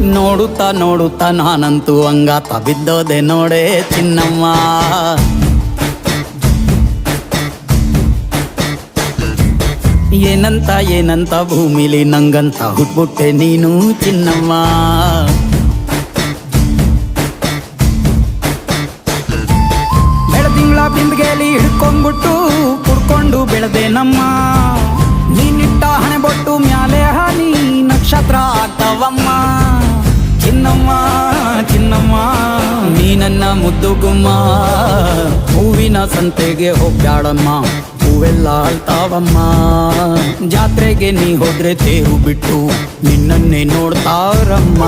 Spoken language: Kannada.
ನೋಡುತ್ತಾ ನೋಡುತ್ತಾ ನಾನಂತೂ ಅಂಗಾತ ಬಿದ್ದೋದೆ ನೋಡೆ ಚಿನ್ನಮ್ಮ. ಏನಂತ ಏನಂತ ಭೂಮಿಲಿ ನಂಗಂತ ಹುಟ್ಬಿಟ್ಟೆ ನೀನು ಚಿನ್ನಮ್ಮ. ಬೆಳದಿಂಗಳ ಬಿಂದಿಗೆಲಿ ಹಿಡ್ಕೊಂಡ್ಬಿಟ್ಟು ಕುಡ್ಕೊಂಡು ಬೆಳೆದೆ ನಮ್ಮ. ನೀನಿಟ್ಟ ಹಣೆ ಬೊಟ್ಟು ಮ್ಯಾಲೆ ಹಾನಿ ನಕ್ಷತ್ರ ಆಗ್ತಾವಮ್ಮ. ಚಿನ್ನಮ್ಮ ಚಿನ್ನಮ್ಮ, ನೀ ನನ್ನ ಮುದ್ದು ಗುಮ್ಮ. ಹೂವಿನ ಸಂತೆಗೆ ಹೋಗ್ಯಾಳಮ್ಮ ಹೂವೆಲ್ಲ ಅಳ್ತಾವಮ್ಮ. ಜಾತ್ರೆಗೆ ನೀ ಹೋದ್ರೆ ತೇರು ಬಿಟ್ಟು ನಿನ್ನನ್ನೇ ನೋಡ್ತಾರಮ್ಮ.